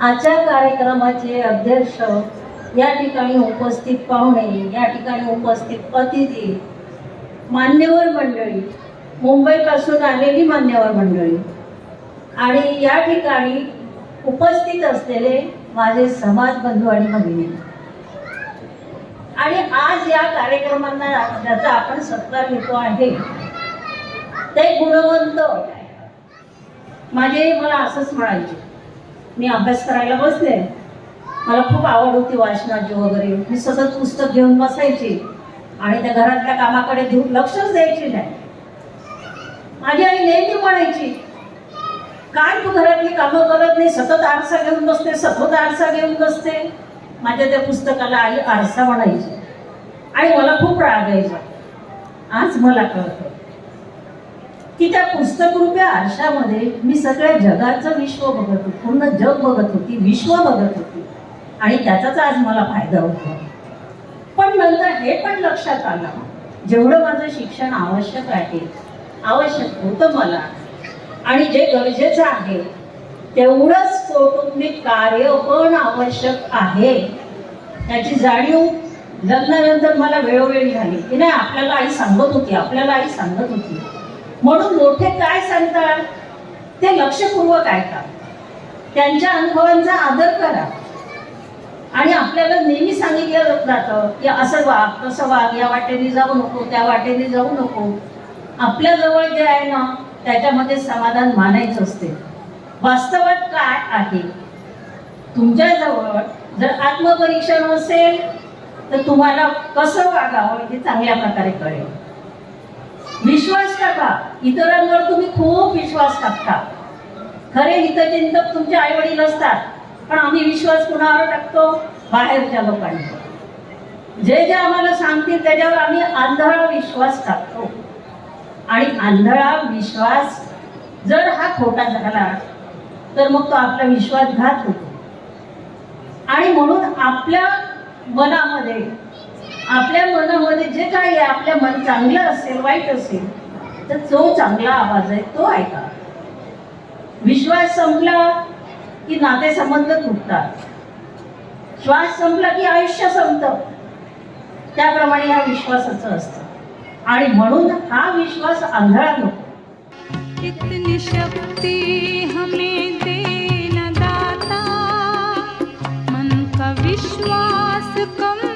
आजच्या कार्यक्रमाचे अध्यक्ष या ठिकाणी उपस्थित पाहुणे या ठिकाणी उपस्थित अतिथी मान्यवर मंडळी मुंबईपासून आलेली मान्यवर मंडळी आणि या ठिकाणी उपस्थित असलेले माझे समाज बंधू आणि भगिनी. आणि आज या कार्यक्रमांना ज्याचा आपण सत्कार घेतो आहे ते गुणवंत. माझे मला असंच म्हणायचे. मी अभ्यास करायला बसले. मला खूप आवड होती वाचनाची वगैरे. मी सतत पुस्तक घेऊन बसायची. आणि त्या घरातल्या कामाकडे देऊ- लक्षच द्यायची नाही. माझी आई नेहमी म्हणायची काय तू घरातली कामं करत नाही सतत आरसा घेऊन बसते सतत आरसा घेऊन बसते. माझ्या त्या पुस्तकाला आई आरसा म्हणायची. आणि मला खूप राग यायचा. आज मला कळतं की त्या पुस्तकरूप्या आरशामध्ये मी सगळ्या जगाचं विश्व बघत होती पूर्ण जग बघत होती विश्व बघत होती. आणि त्याचाच आज मला फायदा होतो. पण नंतर हे पण लक्षात आलं. जेवढं माझं शिक्षण आवश्यक आहे आवश्यक होतं मला. आणि जे गरजेचं आहे तेवढंच कौटुंबिक कार्य पण आवश्यक आहे. त्याची जाणीव लग्नानंतर मला वेळोवेळी झाली. की नाही आपल्याला आई सांगत होती आपल्याला आई सांगत होती. म्हणून मोठे काय सांगतात? ते लक्षपूर्वक ऐका. त्यांच्या अनुभवांचा आदर करा. आणि आपल्याला नेहमी सांगितलं जातं की असं वाग तसं वाग या वाटेने जाऊ नको त्या वाटेने जाऊ नको. आपल्या जवळ जे आहे ना त्याच्यामध्ये समाधान मानायचं असते. वास्तवात काय आहे? तुमच्याजवळ जर आत्मपरीक्षण असेल तर तुम्हाला कसं वागावं हे चांगल्या प्रकारे कळेल. विश्वास टाका इतरांवर तुम्ही खूप विश्वास टाकता. खरे हितचिंतक तुमचे आई वडील असतात पण आम्ही विश्वास कुणावर टाकतो? बाहेरच्या लोकांवर. जे जे आम्हाला सांगतील त्याच्यावर आम्ही आंधळा विश्वास टाकतो. आणि आंधळा विश्वास जर हा खोटा झाला तर मग तो आपला विश्वासघात होतो. आणि म्हणून आपल्या मनामध्ये आपल्या मनामध्ये जे काही आहे आपल्या मन चांगलं असेल वाईट असेल तर जो चांगला आवाज आहे तो ऐका. विश्वास संपला की नातेसंबंध तुटतात. श्वास संपला की आयुष्य संपतं. त्याप्रमाणे ह्या विश्वासाचं असतं. आणि म्हणून हा विश्वास आंधळा नको. इतनी शक्ति हमें देना दाता. मन का विश्वास कमजोर